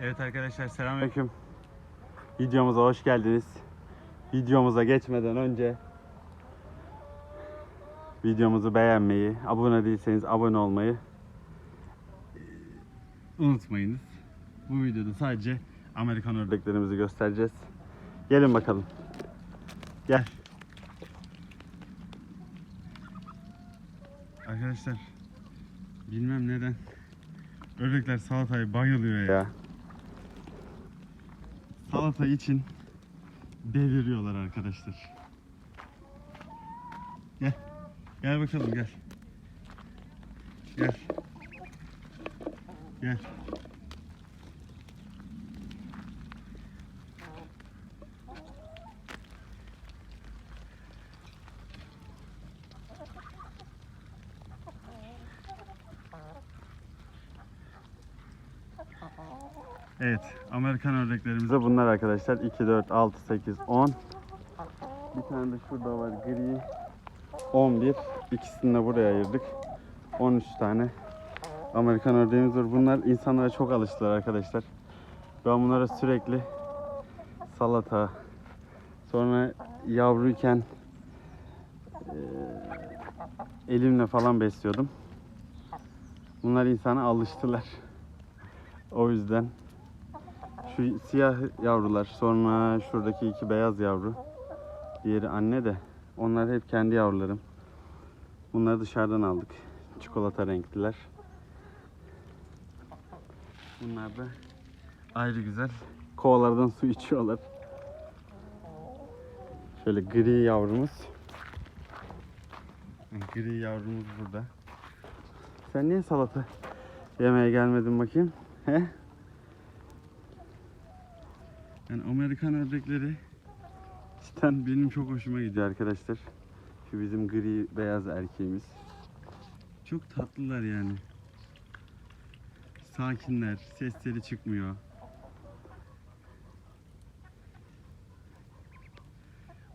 Evet arkadaşlar selamünaleyküm. Aleyküm. Videomuza hoş geldiniz. Videomuza geçmeden önce videomuzu beğenmeyi, abone değilseniz abone olmayı Unutmayınız. Bu videoda sadece Amerikan ördek. ördeklerimizi göstereceğiz. Gelin bakalım. Gel. Arkadaşlar bilmem neden ördekler salatayı bayılıyor ya. Ya. Salata için deliriyorlar arkadaşlar. Gel. Gel bakalım gel. Gel. Gel. Evet, Amerikan ördeklerimiz Bize bunlar arkadaşlar 2, 4, 6, 8, 10. Bir tane de şurada var gri. 11. İkisini de buraya ayırdık. 13 tane Amerikan ördeğimiz var. Bunlar insanlara çok alıştılar arkadaşlar. Ben bunlara sürekli salata, sonra yavruyken eee, elimle falan besliyordum. Bunlar insana alıştılar. O yüzden şu siyah yavrular, sonra şuradaki iki beyaz yavru. Diğeri anne de. Onlar hep kendi yavrularım. Bunları dışarıdan aldık. Çikolata renkliler. Bunlar da ayrı güzel. Kovalardan su içiyorlar. Şöyle gri yavrumuz. Gri yavrumuz burada. Sen niye salata yemeye gelmedin bakayım? He? Yani Amerikan ördekleri Cidden benim çok hoşuma gidiyor arkadaşlar. Şu bizim gri beyaz erkeğimiz. çok tatlılar yani. Sakinler, sesleri çıkmıyor.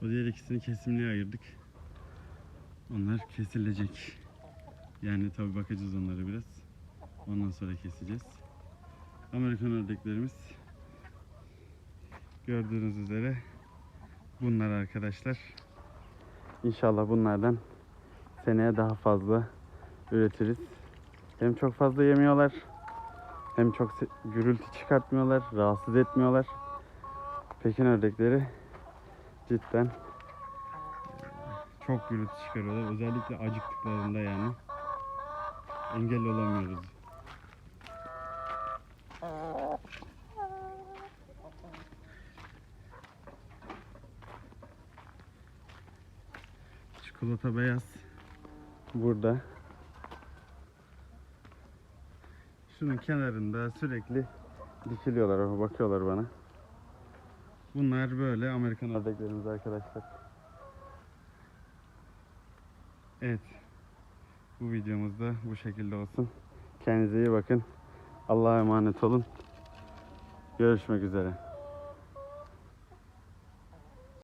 O diğer ikisini kesimliğe ayırdık. Onlar kesilecek. Yani tabi bakacağız onlara biraz. Ondan sonra keseceğiz. Amerikan ördeklerimiz gördüğünüz üzere bunlar arkadaşlar. İnşallah bunlardan seneye daha fazla üretiriz. Hem çok fazla yemiyorlar. Hem çok gürültü çıkartmıyorlar. Rahatsız etmiyorlar. Pekin ördekleri cidden Çok gürültü çıkarıyorlar. Özellikle acıktıklarında yani. Engel olamıyoruz. Çikolata beyaz. burada. Şunun kenarında sürekli dikiliyorlar. Bakıyorlar bana. Bunlar böyle Amerikan ördek. Ördeklerimiz arkadaşlar. Evet. Bu videomuz da bu şekilde olsun. Kendinize iyi bakın. Allah'a emanet olun. Görüşmek üzere.